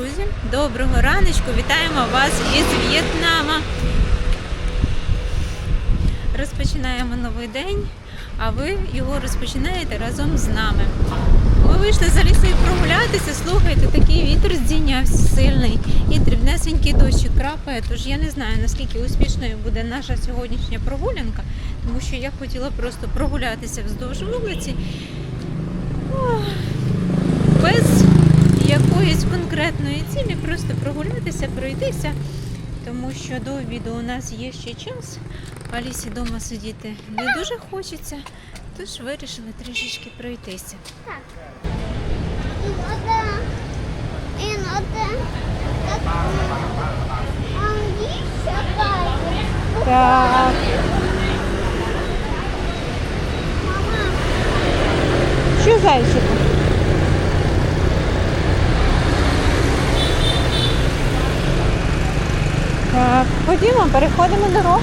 Друзі! Доброго раночку! Вітаємо вас із В'єтнама. Розпочинаємо новий день, а ви його розпочинаєте разом з нами. Ми вийшли за лісою прогулятися, слухайте, такий вітер здійнявся сильний і дрібнесенький дощик крапає. Тож я не знаю, наскільки успішною буде наша сьогоднішня прогулянка, тому що я хотіла просто прогулятися вздовж вулиці. Ох, без якоїсь конкретної цілі, просто прогулятися, пройтися, тому що до обіду у нас є ще час. Алісі вдома сидіти не дуже хочеться, тож вирішили трішечки пройтися. Так. Так, а що зайчику? Ходімо, переходимо дорогу.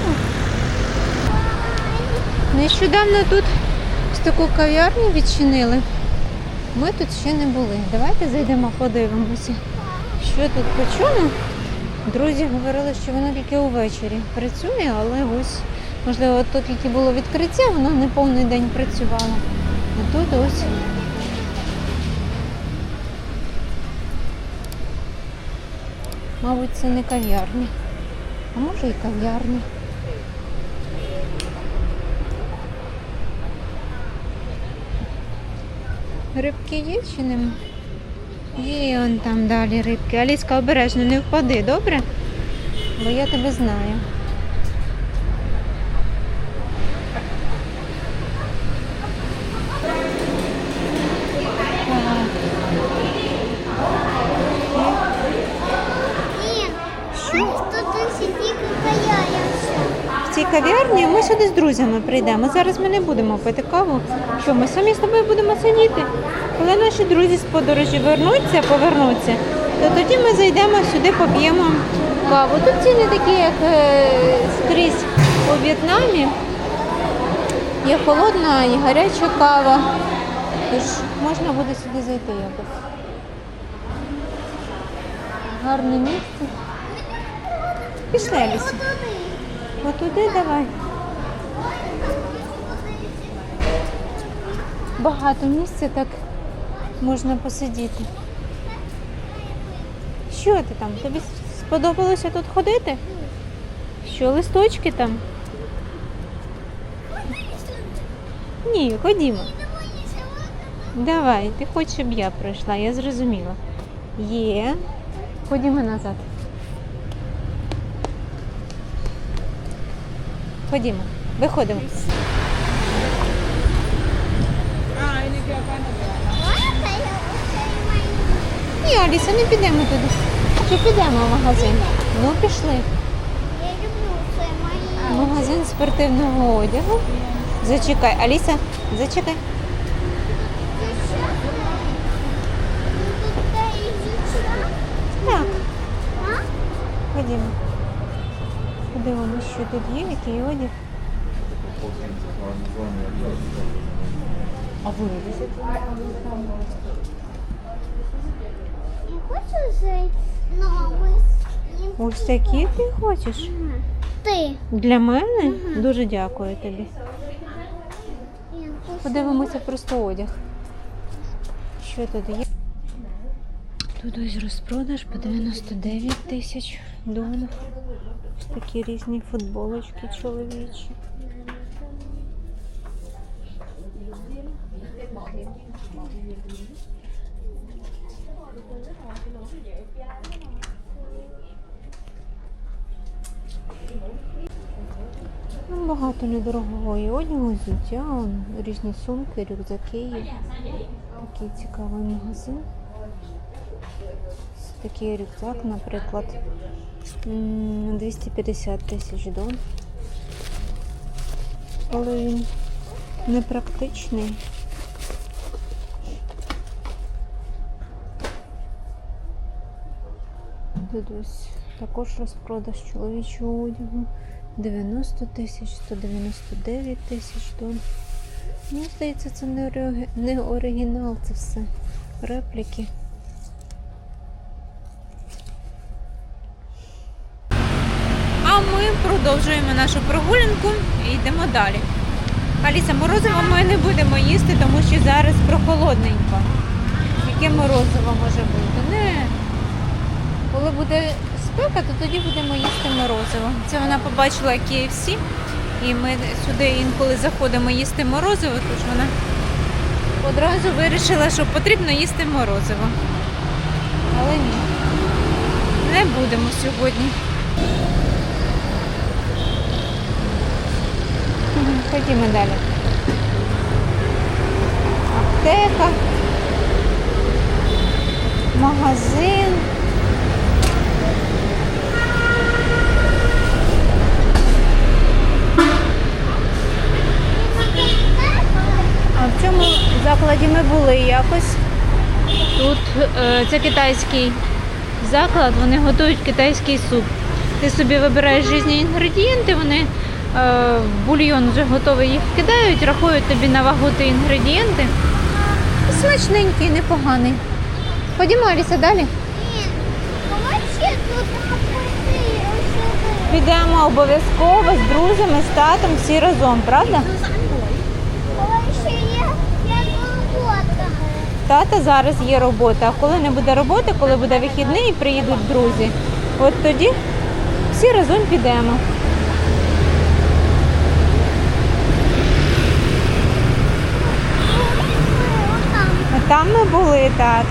Нещодавно тут ось таку кав'ярню відчинили. Ми тут ще не були. Давайте зайдемо, подивимося, що тут по чому. Друзі говорили, що воно тільки увечері працює, але ось, можливо, тут тільки було відкриття, воно не повний день працювало. А тут ось. Мабуть, це не кав'ярня. А може і кав'ярні. Рибки є чи нема? Є он там далі рибки. Аліска, обережно не впади, добре? Бо я тебе знаю. Так. Ні, Що? тут сидить каяємося. В цій кав'ярні ми сюди з друзями прийдемо. Зараз ми не будемо пити каву. Що ми самі з тобою будемо сидіти? Коли наші друзі з подорожі вернуться, повернуться, то тоді ми зайдемо сюди, поп'ємо каву. Тут ціни такі, як е, скрізь у В'єтнамі. Є холодна і гаряча кава. Тож можна буде сюди зайти якось. Гарне місце. Пішли, Аліса. Отуди давай. Багато місця так можна посидіти. Що ти там? Тобі сподобалося тут ходити? Що, листочки там? Ні, ходімо. Давай, ти хочеш, щоб я пройшла, я зрозуміла. Є. Ходімо назад. Ходімо, виходимо. Ні, Аліса, не підемо туди. Чи підемо в магазин? Ну, пішли. Я люблю це мої. Магазин спортивного одягу. Зачекай, Аліса, зачекай. Так, ходімо. Подивимось, що тут є, який одяг. А ви Я хочу цей новий. Ось такі ти хочеш? Ти. Для мене? Дуже дякую тобі. Подивимося просто одяг. Що тут є? Тут ось розпродаж по 99 тисяч доларів. Такі різні футболочки чоловічі. Багато недорогого і одягу, взуття, різні сумки, рюкзаки. Такий цікавий магазин. Такий рюкзак, наприклад, 250 тисяч дон. Але він непрактичний. Тут ось також розпродаж чоловічого одягу. 90 тисяч, 199 тисяч тонн. Мені здається, це не оригінал, це все репліки. А ми продовжуємо нашу прогулянку і йдемо далі. Аліса, морозиво ми не будемо їсти, тому що зараз прохолодненько. Яке морозиво може бути? Не. Коли буде спека, то тоді будемо їсти морозиво. Це вона побачила KFC, і ми сюди інколи заходимо їсти морозиво, тож вона одразу вирішила, що потрібно їсти морозиво. Але ні, не будемо сьогодні. Ходімо далі. Аптека, магазин. В цьому закладі ми були якось. Тут е, це китайський заклад, вони готують китайський суп. Ти собі вибираєш різні інгредієнти, вони е, в бульйон вже готовий їх кидають, рахують тобі на вагу ті інгредієнти. Смачненький, непоганий. Ходімо, Аліса, далі. Підемо обов'язково з друзями, з татом, всі разом, правда? Давай ще є, як робота. Тата зараз є робота, а коли не буде роботи, коли буде вихідний і приїдуть друзі, от тоді всі разом підемо. А там ми були, так.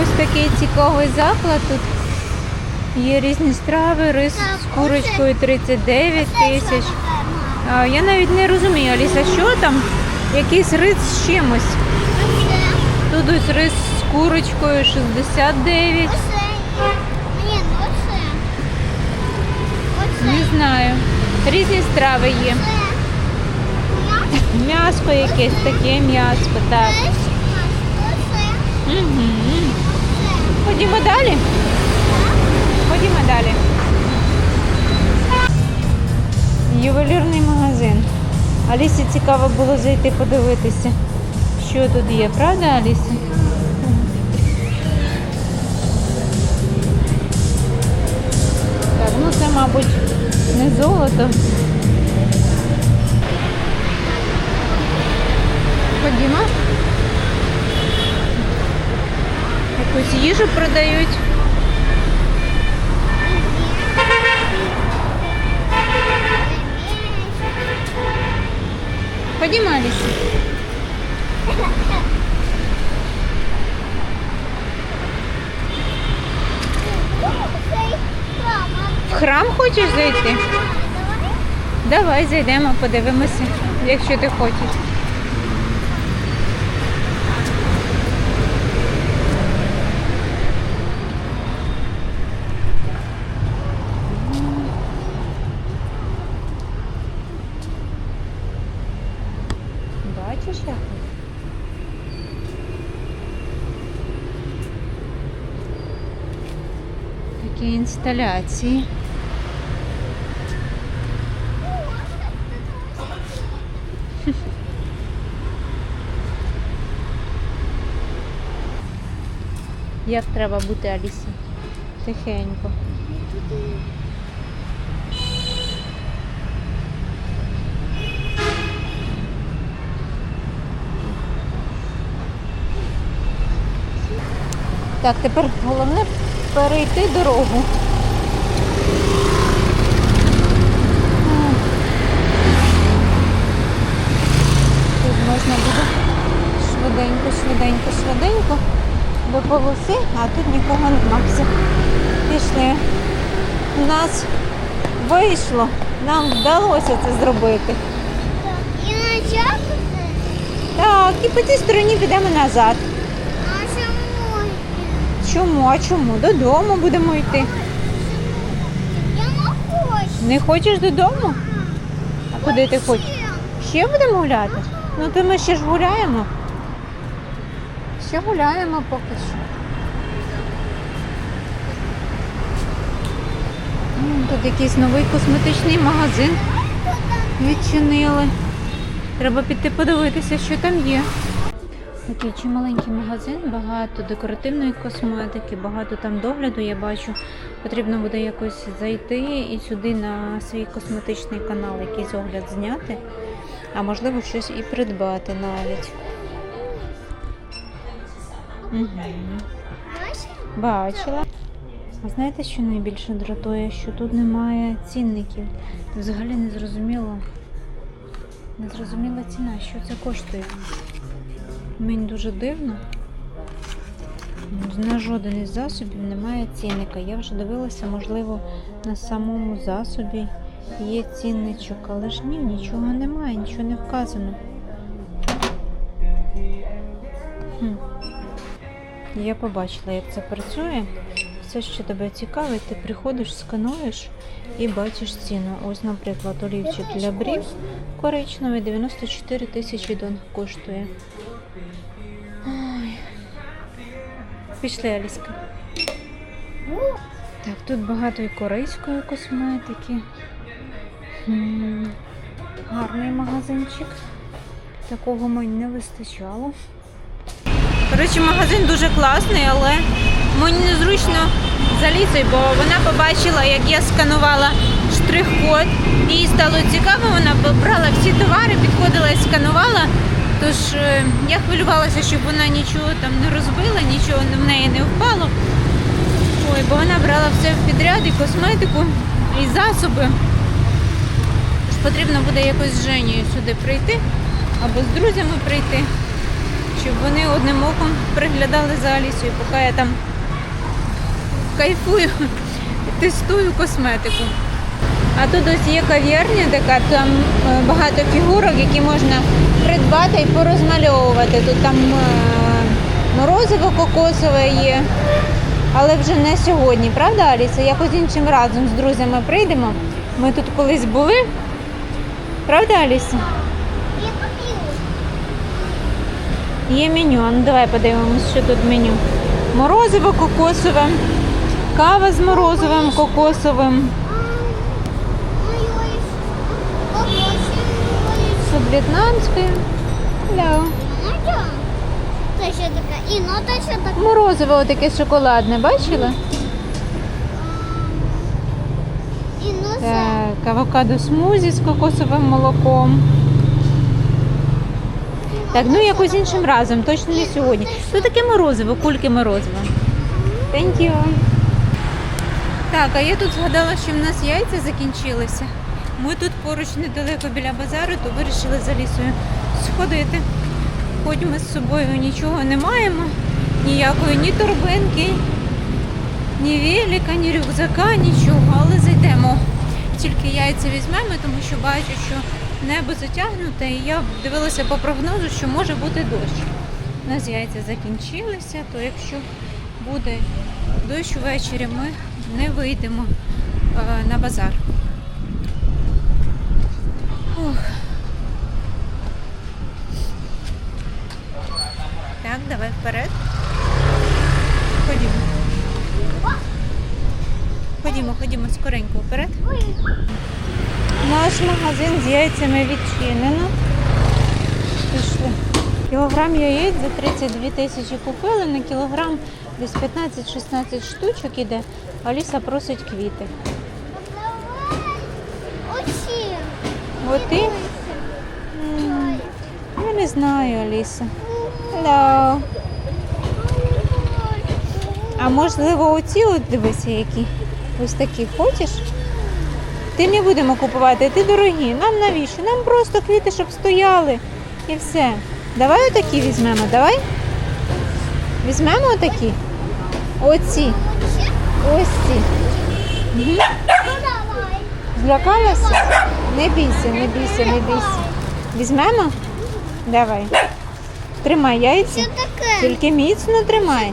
Ось такий цікавий заклад. Тут є різні страви, рис з курочкою 39 тисяч. Я навіть не розумію, Аліса, що там? Якийсь рис з чимось. Тут ось рис з курочкою 69. Оце. Ні, ну. Не знаю. Різні страви є. М'яско якесь таке м'яско, так. Угу. Ходімо далі. Ходімо далі. Ювелірний магазин. Алісі цікаво було зайти подивитися, що тут є, правда, Аліса? Так, ну це, мабуть, не золото. Ходімо. Якусь їжу продають. Хлама. В храм хочеш зайти? Давай зайдемо, подивимося, якщо ти хочеш. Бачиш як? Такі інсталяції. Як треба бути Алісі? Тихенько. Так, тепер головне перейти дорогу. Тут можна буде швиденько, швиденько, швиденько до полоси, а тут нікого нема. Все. Пішли. У нас вийшло, нам вдалося це зробити. І на час Так, і по цій стороні підемо назад. А чому? Чому? А чому? Додому будемо йти. Я не хочу. Не хочеш додому? А куди ти хочеш? Ще будемо гуляти? Ну то ми ще ж гуляємо. Ще гуляємо поки що. Тут якийсь новий косметичний магазин відчинили. Треба піти подивитися, що там є. Такий чималенький магазин, багато декоративної косметики, багато там догляду я бачу. Потрібно буде якось зайти і сюди на свій косметичний канал якийсь огляд зняти, а можливо щось і придбати навіть. Угу. Бачила. А знаєте, що найбільше дратує? Що тут немає цінників. Взагалі не зрозуміло. Не зрозуміла ціна, що це коштує. Мені дуже дивно. На жоден із засобів немає цінника. Я вже дивилася, можливо, на самому засобі є цінничок, але ж ні, нічого немає, нічого не вказано. Хм. Я побачила, як це працює. Все, що тебе цікавить, ти приходиш, скануєш і бачиш ціну. Ось, наприклад, олівчик для брів коричневий 94 тисячі дон коштує. Ой. Пішли, Аліска. Так, тут багато і корейської косметики. Гарний магазинчик. Такого мені не вистачало. Коротше, магазин дуже класний, але мені незручно за Лісою, бо вона побачила, як я сканувала штрих-код. Їй стало цікаво, вона брала всі товари, підходила і сканувала. Тож е, я хвилювалася, щоб вона нічого там не розбила, нічого в неї не впало. Ой, бо вона брала все в підряд, і косметику, і засоби. Тож потрібно буде якось з Женєю сюди прийти або з друзями прийти щоб вони одним оком приглядали за Алісою, поки я там кайфую, тестую косметику. А тут ось є кав'ярня така, там е, багато фігурок, які можна придбати і порозмальовувати. Тут там е, морозиво кокосове є, але вже не сьогодні, правда, Аліса? Якось іншим разом з друзями прийдемо. Ми тут колись були. Правда, Аліса? Я купила. Є меню. Ну давай подивимось, що тут меню. Морозиво кокосове, кава з морозивом кокосовим, Моє. Бабусі. суп в'єтнамський. Да. Морозиво таке шоколадне, бачила? Так, авокадо смузі з кокосовим молоком. Так, ну якось іншим разом, точно не сьогодні. Тут таке морозиво, кульки морозива. Thank you. Так, а я тут згадала, що в нас яйця закінчилися. Ми тут поруч недалеко біля базару, то вирішили за лісою сходити. Хоч ми з собою нічого не маємо, ніякої ні торбинки, ні велика, ні рюкзака, нічого, але зайдемо. Тільки яйця візьмемо, тому що бачу, що небо затягнуте, і я дивилася по прогнозу, що може бути дощ. У нас яйця закінчилися, то якщо буде дощ ввечері, ми не вийдемо е, на базар. Ух. Так, давай вперед. Ходімо. Ходімо, ходімо скоренько вперед. Наш магазин з яйцями відчинено. Пішли. Кілограм яєць за 32 тисячі купили, на кілограм десь 15-16 штучок іде. Аліса просить квіти. Оці. От і м, я не знаю, Аліса. Hello. А можливо, оці от дивися, які. Ось такі хочеш? Ти не будемо купувати, ти дорогі. Нам навіщо? Нам просто квіти, щоб стояли. І все. Давай отакі візьмемо, давай. Візьмемо отакі. Оці. Ось ці. Злякалася? Не бійся, не бійся, не бійся. Візьмемо? Давай. Тримай яйця. Що таке? Тільки міцно тримай.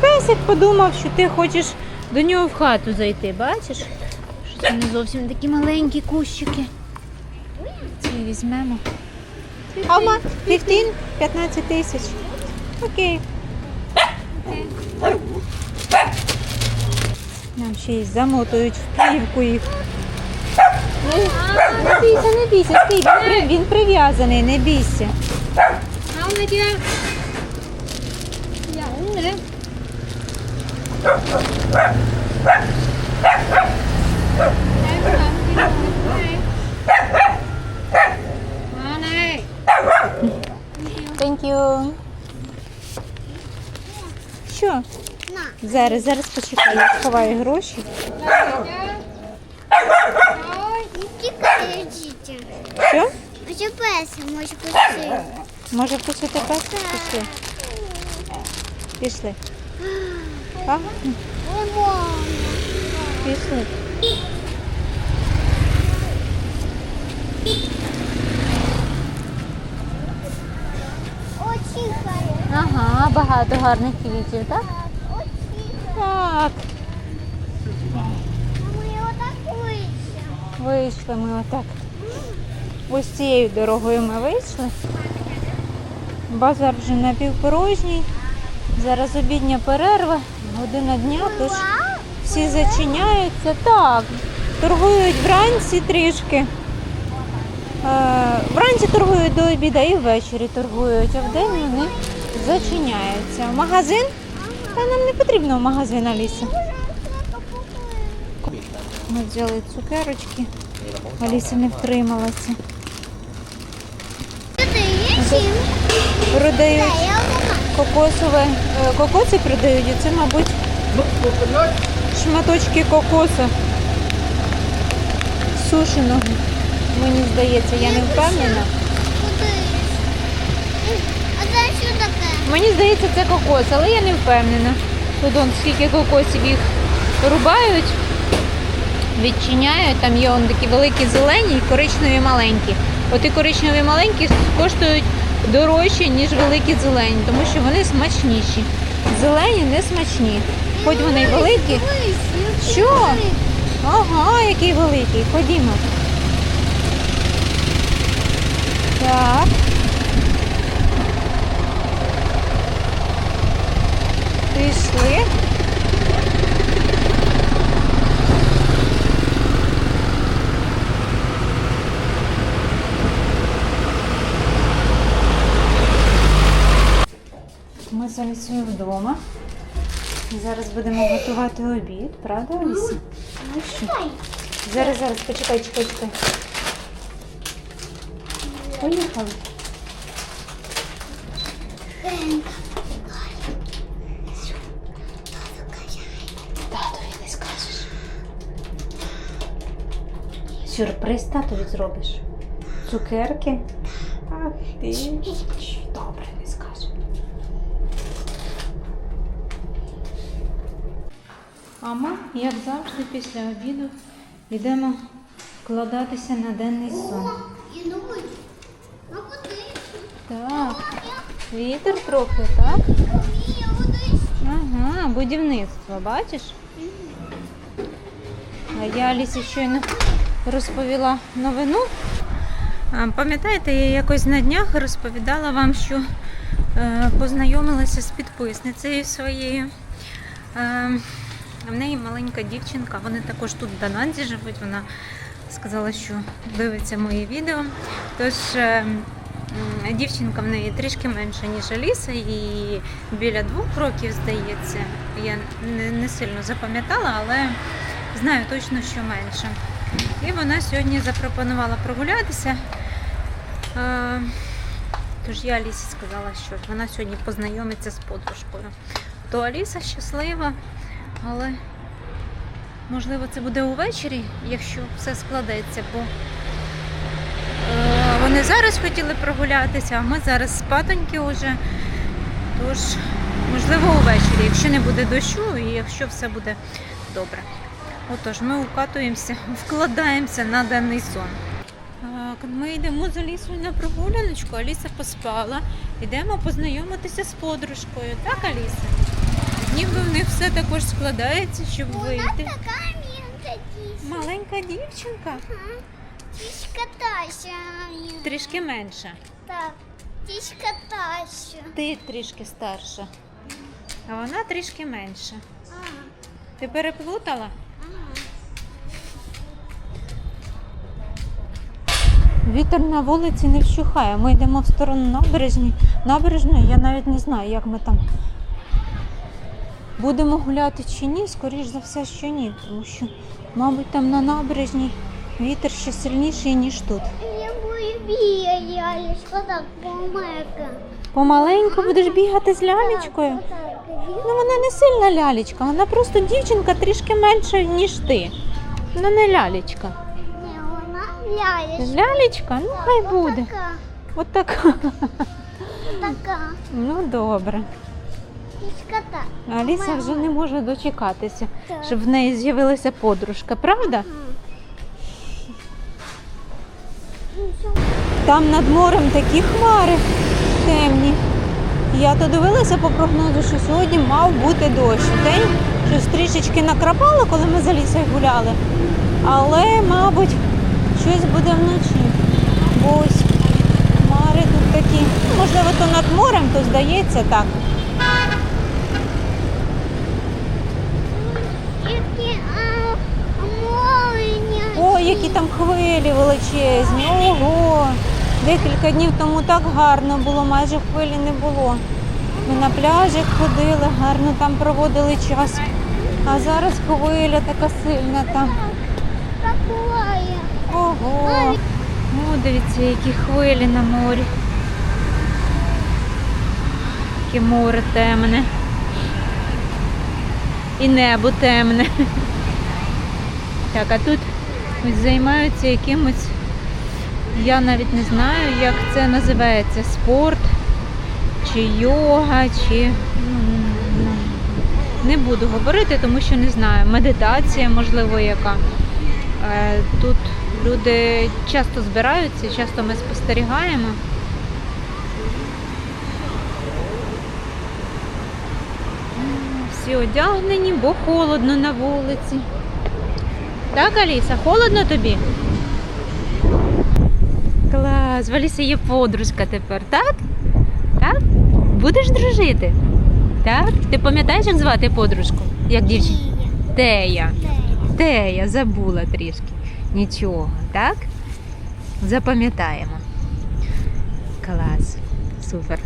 Песик подумав, що ти хочеш до нього в хату зайти, бачиш? Що це не зовсім такі маленькі кущики. Ці візьмемо. Ама, 15? 15 тисяч. Окей. Нам ще й замотують в плівку їх. Не, не бійся, не бійся, стій, він, при- він прив'язаний, не бійся. Thank you. Що? Зараз, зараз почекай, я сховаю гроші. Що? Може песа, може пусти. Може вкусити песик? Пішли. Пішли. Пішли. Ага, багато гарних квітів, так? Так. Ми отак вийшли. Вийшли ми отак. Ось цією дорогою ми вийшли. Базар вже напівпорожній. Зараз обідня перерва, година дня, тож всі зачиняються. Так, торгують вранці трішки. Е, вранці торгують до обіду і ввечері торгують, а вдень вони зачиняються. Магазин? Та нам не потрібно в магазин, Аліса. Ми взяли цукерочки. Аліса не втрималася. Продають кокосове. е, Кокоси продають, і це, мабуть, шматочки кокоса. Сушеного. Мені здається, я не впевнена. Мені здається, це кокос, але я не впевнена. Тут скільки кокосів їх рубають, відчиняють. Там є он такі великі зелені і коричневі маленькі. Оті коричневі маленькі коштують дорожче, ніж великі зелені, тому що вони смачніші. Зелені не смачні. Хоч вони великі. Що? Ага, який великий. Ходімо. Так. Пішли. Ми з Алісою вдома. Зараз будемо готувати обід, правда, Аліса? Ну що? Зараз, зараз, почекай, чекай, чекай. Поїхали. Татові не скажеш. Сюрприз татові зробиш. Цукерки. Ах ти. Добре, не скажеш. А ми, як завжди, після обіду йдемо вкладатися на денний сон. А куди? Так, вітер трохи, так? Ага, будівництво, бачиш? А я Алісі щойно розповіла новину. Пам'ятаєте, я якось на днях розповідала вам, що е, познайомилася з підписницею своєю. Е, в неї маленька дівчинка, вони також тут в Дананзі живуть. Вона сказала, що дивиться мої відео. Тож е, дівчинка в неї трішки менша, ніж Аліса, і біля двох років, здається. Я не, сильно запам'ятала, але знаю точно, що менше. І вона сьогодні запропонувала прогулятися. Тож я Алісі сказала, що вона сьогодні познайомиться з подружкою. То Аліса щаслива, але можливо це буде увечері, якщо все складеться, бо е, вони зараз хотіли прогулятися, а ми зараз спатоньки вже. Тож, можливо, увечері, якщо не буде дощу і якщо все буде добре. Отож, ми укатуємося, вкладаємося на денний сон. Так, ми йдемо з Алісою на прогуляночку. Аліса поспала. Йдемо познайомитися з подружкою. Так, Аліса? Ніби в них все також складається, щоб вийти. Маленька дівчинка, Тішка Тася. трішки менша. Так, тішка Тася. Ти трішки старша, а вона трішки менша. Ага, Ти переплутала? ага. Вітер на вулиці не вщухає. Ми йдемо в сторону набережні, набережною. Я навіть не знаю, як ми там будемо гуляти чи ні. Скоріш за все, що ні. Тому що, мабуть, там на набережній вітер ще сильніший, ніж тут. Я буду бігати, лялечка, так помека. Помаленьку будеш бігати з лялечкою. Ну вона не сильна лялечка, вона просто дівчинка трішки менша, ніж ти. Вона не лялечка. Ні, вона лялечка. Лялечка? Ну хай буде. От така. така. Ну добре. Аліса вже не може дочекатися, щоб в неї з'явилася подружка, правда? Там над морем такі хмари темні. Я то дивилася по прогнозу, що сьогодні мав бути дощ. День щось трішечки накрапало, коли ми за лісою гуляли. Але, мабуть, щось буде вночі. Бо ось хмари тут такі. Можливо, то над морем, то здається так. Які а, мовлення. О, які там хвилі величезні. Ого! Декілька днів тому так гарно було, майже хвилі не було. Ми на пляжі ходили, гарно там проводили час. А зараз хвиля така сильна там. Ого! Ну, дивіться, які хвилі на морі. Яке море темне. І небо темне. Так, а тут ось займаються якимось, я навіть не знаю, як це називається, спорт чи йога, чи ну, не буду говорити, тому що не знаю. Медитація, можливо, яка. Е, Тут люди часто збираються, часто ми спостерігаємо. Всі одягнені, бо холодно на вулиці. Так, Аліса, холодно тобі? Клас, в Аліси є подружка тепер, так? Так? Будеш дружити? Так? Ти пам'ятаєш, як звати подружку? Як дівчинку? Тея. Тея, забула трішки. Нічого, так? Запам'ятаємо. Клас. Супер.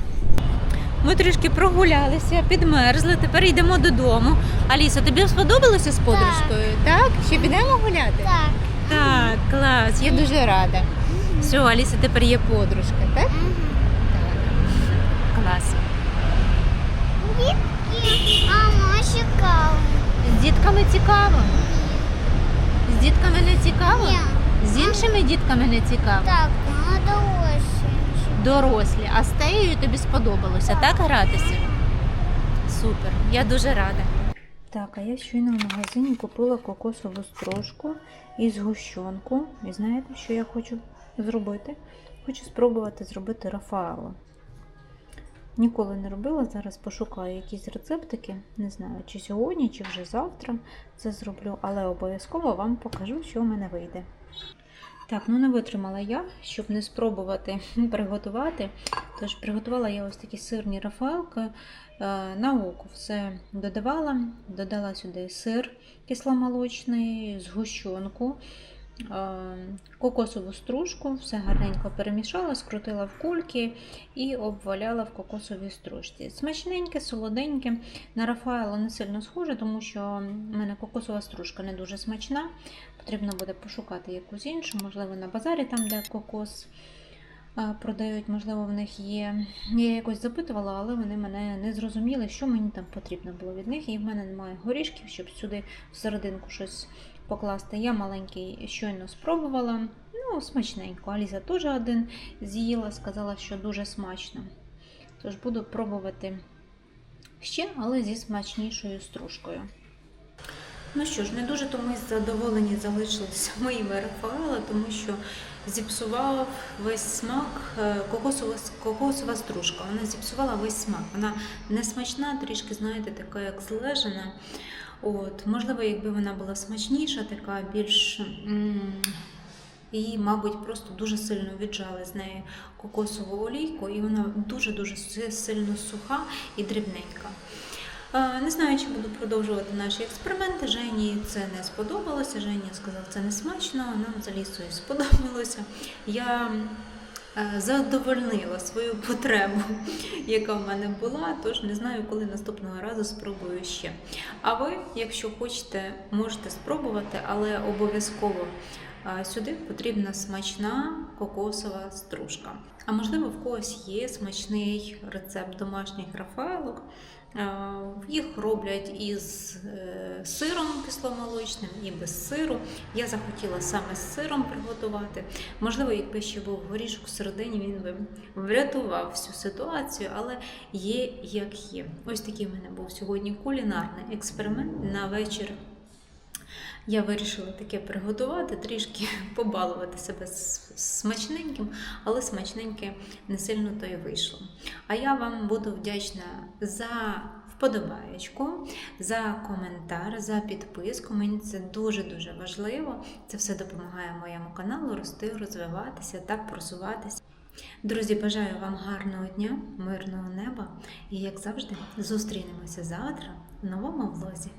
Ми трішки прогулялися, підмерзли, тепер йдемо додому. Аліса, тобі сподобалося з подружкою? Так? Ще підемо гуляти? Так. Так, клас, я дуже рада. Все, Аліса тепер є подружка, так? Так. Клас. Дітки, а ми цікаво. З дітками цікаво. З дітками не цікаво? Ні. З іншими дітками не цікаво. Так, надо ось. Дорослі, а з теєю тобі сподобалося, так гратися? Супер, я дуже рада. Так, а я щойно в магазині купила кокосову стружку і згущенку. І знаєте, що я хочу зробити? Хочу спробувати зробити Рафаело. Ніколи не робила, зараз пошукаю якісь рецептики. Не знаю, чи сьогодні, чи вже завтра це зроблю, але обов'язково вам покажу, що в мене вийде. Так, ну не витримала я, щоб не спробувати приготувати. Тож приготувала я ось такі сирні рафаелки. Е, На око все додавала, додала сюди сир кисломолочний, згущенку, кокосову стружку, все гарненько перемішала, скрутила в кульки і обваляла в кокосовій стружці. Смачненьке, солоденьке. На Рафаело не сильно схоже, тому що в мене кокосова стружка не дуже смачна. Потрібно буде пошукати якусь іншу, можливо, на базарі, там, де кокос продають, можливо, в них є. Я якось запитувала, але вони мене не зрозуміли, що мені там потрібно було від них. І в мене немає горішків, щоб сюди всерединку щось покласти. Я маленький щойно спробувала. Ну, смачненько. Аліза теж один з'їла, сказала, що дуже смачно. Тож буду пробувати ще, але зі смачнішою стружкою. Ну що ж, не дуже то ми задоволені залишилися моїми Рафаела, тому що зіпсував весь смак е, кокосова, кокосова стружка. Вона зіпсувала весь смак. Вона не смачна, трішки, знаєте, така як злежена. От, можливо, якби вона була смачніша, така більш. І, мабуть, просто дуже сильно віджали з неї кокосову олійку, і вона дуже-дуже сильно суха і дрібненька. Е, Не знаю, чи буду продовжувати наші експерименти. Жені це не сподобалося. Женя сказав, це не смачно. Нам за лісою сподобалося. Я задовольнила свою потребу, яка в мене була. Тож не знаю, коли наступного разу спробую ще. А ви, якщо хочете, можете спробувати, але обов'язково е, сюди потрібна смачна кокосова стружка. А можливо, в когось є смачний рецепт домашніх рафаелок. Їх роблять із е, сиром кисломолочним і без сиру. Я захотіла саме з сиром приготувати. Можливо, якби ще був горішок всередині, він би врятував всю ситуацію, але є як є. Ось такий в мене був сьогодні кулінарний експеримент на вечір. Я вирішила таке приготувати, трішки побалувати себе смачненьким, але смачненьке не сильно то й вийшло. А я вам буду вдячна за вподобаєчку, за коментар, за підписку. Мені це дуже-дуже важливо. Це все допомагає моєму каналу рости, розвиватися та просуватися. Друзі, бажаю вам гарного дня, мирного неба і, як завжди, зустрінемося завтра в новому влозі.